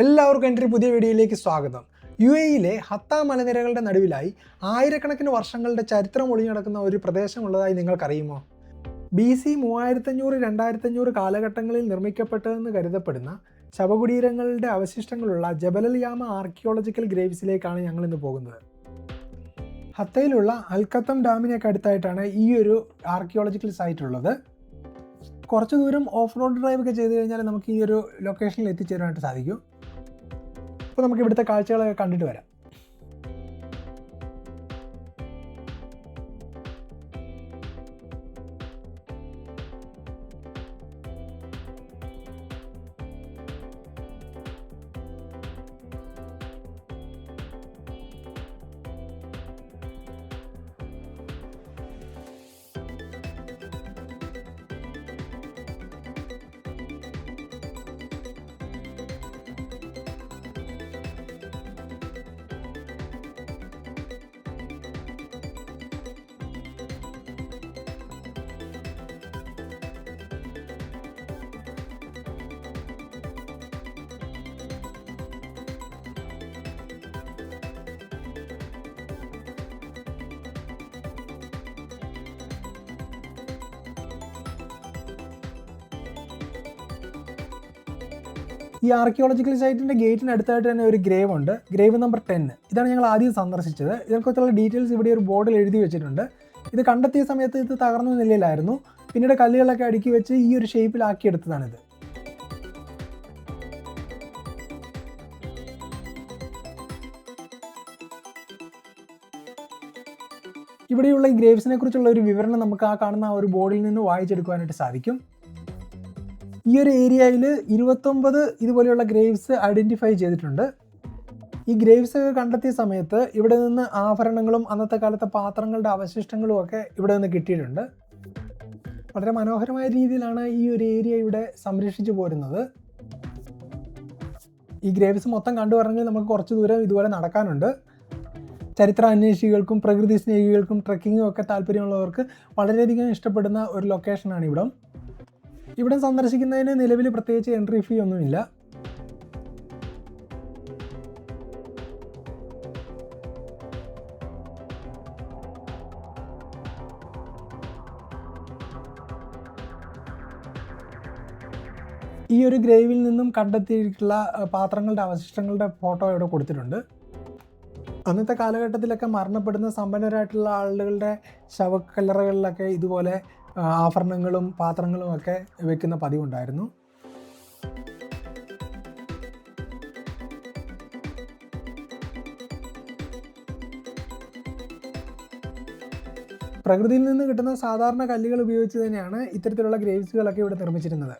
എല്ലാവർക്കും എന്റെ ഒരു പുതിയ വീഡിയോയിലേക്ക് സ്വാഗതം. യു എയിലെ ഹത്ത മലനിരകളുടെ നടുവിലായി ആയിരക്കണക്കിന് വർഷങ്ങളുടെ ചരിത്രം ഒളിഞ്ഞു നടക്കുന്ന ഒരു പ്രദേശമുള്ളതായി നിങ്ങൾക്കറിയുമോ? ബി സി മൂവായിരത്തഞ്ഞൂറ് രണ്ടായിരത്തഞ്ഞൂറ് കാലഘട്ടങ്ങളിൽ നിർമ്മിക്കപ്പെട്ടതെന്ന് കരുതപ്പെടുന്ന ശവകുടീരങ്ങളുടെ അവശിഷ്ടങ്ങളുള്ള ജബലൽ യാമ ആർക്കിയോളജിക്കൽ ഗ്രേവ്സിലേക്കാണ് ഞങ്ങൾ ഇന്ന് പോകുന്നത്. ഹത്തയിലുള്ള അൽക്കത്തം ഡാമിനൊക്കെ അടുത്തായിട്ടാണ് ഈ ഒരു ആർക്കിയോളജിക്കൽ സൈറ്റ് ഉള്ളത് കുറച്ച് ദൂരം ഓഫ് റോഡ് ഡ്രൈവ് ഒക്കെ ചെയ്ത് കഴിഞ്ഞാൽ നമുക്ക് ഈ ഒരു ലൊക്കേഷനിൽ എത്തിച്ചേരാനായിട്ട് സാധിക്കും. അപ്പോൾ നമുക്ക് ഇവിടുത്തെ കാഴ്ചകളൊക്കെ കണ്ടിട്ട് വരാം. ഈ ആർക്കിയോളജിക്കൽ സൈറ്റിന്റെ ഗേറ്റിന് അടുത്തായിട്ട് തന്നെ ഒരു ഗ്രേവ് ഉണ്ട്. ഗ്രേവ് നമ്പർ ടെൻ ഇതാണ് ഞങ്ങൾ ആദ്യം സന്ദർശിച്ചത്. ഇതിനെക്കുറിച്ചുള്ള ഡീറ്റെയിൽസ് ഇവിടെ ഒരു ബോർഡിൽ എഴുതി വെച്ചിട്ടുണ്ട്. ഇത് കണ്ടെത്തിയ സമയത്ത് ഇത് തകർന്ന നിലയിലായിരുന്നു. പിന്നീട് കല്ലുകളൊക്കെ അടുക്കി വെച്ച് ഈ ഒരു ഷേപ്പിലാക്കിയെടുത്തതാണിത് ഇവിടെയുള്ള ഈ ഗ്രേവ്സിനെ കുറിച്ചുള്ള ഒരു വിവരണം നമുക്ക് ആ കാണുന്ന ആ ഒരു ബോർഡിൽ നിന്ന് വായിച്ചെടുക്കുവാനായിട്ട് സാധിക്കും. ഈ ഒരു ഏരിയയിൽ ഇരുപത്തൊമ്പത് ഇതുപോലെയുള്ള ഗ്രേവ്സ് ഐഡന്റിഫൈ ചെയ്തിട്ടുണ്ട്. ഈ ഗ്രേവ്സ് ഒക്കെ കണ്ടെത്തിയ സമയത്ത് ഇവിടെ നിന്ന് ആഭരണങ്ങളും അന്നത്തെ കാലത്തെ പാത്രങ്ങളുടെ അവശിഷ്ടങ്ങളും ഒക്കെ ഇവിടെ നിന്ന് കിട്ടിയിട്ടുണ്ട്. വളരെ മനോഹരമായ രീതിയിലാണ് ഈ ഒരു ഏരിയ ഇവിടെ സംരക്ഷിച്ചു പോരുന്നത്. ഈ ഗ്രേവ്സ് മൊത്തം കണ്ടുവരണമെങ്കിൽ നമുക്ക് കുറച്ച് ദൂരം ഇതുപോലെ നടക്കാനുണ്ട്. ചരിത്ര അന്വേഷികൾക്കും പ്രകൃതി സ്നേഹികൾക്കും ട്രക്കിങ്ങും ഒക്കെ താല്പര്യമുള്ളവർക്ക് വളരെയധികം ഇഷ്ടപ്പെടുന്ന ഒരു ലൊക്കേഷനാണ് ഇവിടം. ഇവിടെ സന്ദർശിക്കുന്നതിന് നിലവിൽ പ്രത്യേകിച്ച് എൻട്രി ഫീ ഒന്നുമില്ല ഈ ഒരു ഗ്രേവിൽ നിന്നും കണ്ടെത്തിയിട്ടുള്ള പാത്രങ്ങളുടെ അവശിഷ്ടങ്ങളുടെ ഫോട്ടോ ഇവിടെ കൊടുത്തിട്ടുണ്ട്. അന്നത്തെ കാലഘട്ടത്തിലൊക്കെ മരണപ്പെടുന്ന സമ്പന്നരായിട്ടുള്ള ആളുകളുടെ ശവക്കല്ലറകളിലൊക്കെ ഇതുപോലെ ആഭരണങ്ങളും പാത്രങ്ങളും ഒക്കെ വെക്കുന്ന പതിവുണ്ടായിരുന്നു. പ്രകൃതിയിൽ നിന്ന് കിട്ടുന്ന സാധാരണ കല്ലുകൾ ഉപയോഗിച്ച് തന്നെയാണ് ഇത്തരത്തിലുള്ള ഗ്രേവ്സുകളൊക്കെ ഇവിടെ നിർമ്മിച്ചിരുന്നത്.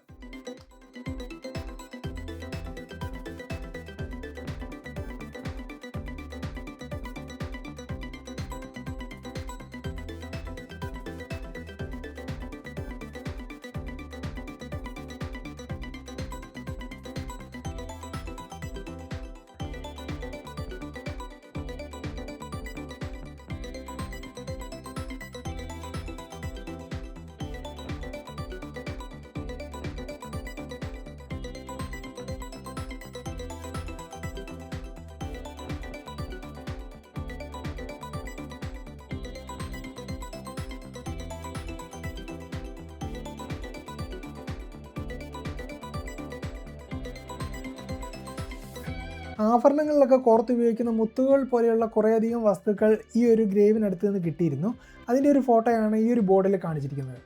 ആഭരണങ്ങളിലൊക്കെ കോർത്ത് ഉപയോഗിക്കുന്ന മുത്തുകൾ പോലെയുള്ള കുറേയധികം വസ്തുക്കൾ ഈ ഒരു ഗ്രേവിനടുത്ത് നിന്ന് കിട്ടിയിരുന്നു. അതിന്റെ ഒരു ഫോട്ടോയാണ് ഈ ഒരു ബോർഡിൽ കാണിച്ചിരിക്കുന്നത്.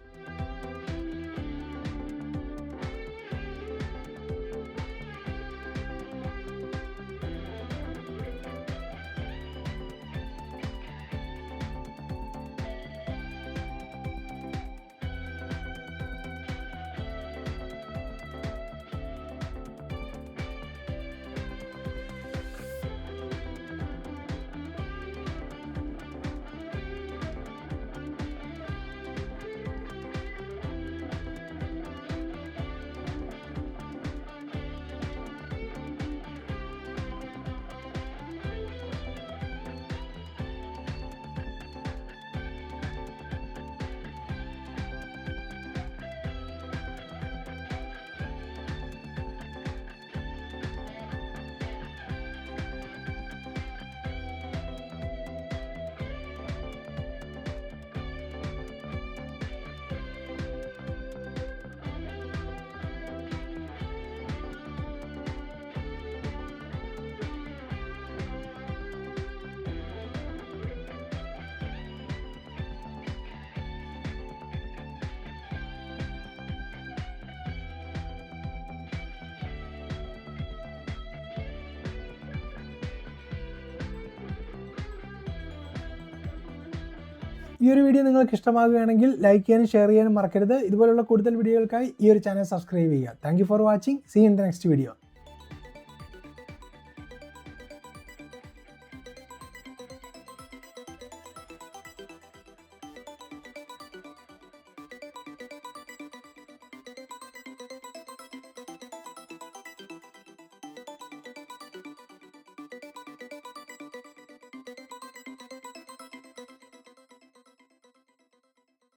ഈ ഒരു വീഡിയോ നിങ്ങൾക്ക് ഇഷ്ടമാകുകയാണെങ്കിൽ ലൈക്ക് ചെയ്യാനും ഷെയർ ചെയ്യാനും മറക്കരുത്. ഇതുപോലുള്ള കൂടുതൽ വീഡിയോകൾക്കായി ഈ ഒരു ചാനൽ സബ്സ്ക്രൈബ് ചെയ്യുക. Thank for watching see in the next video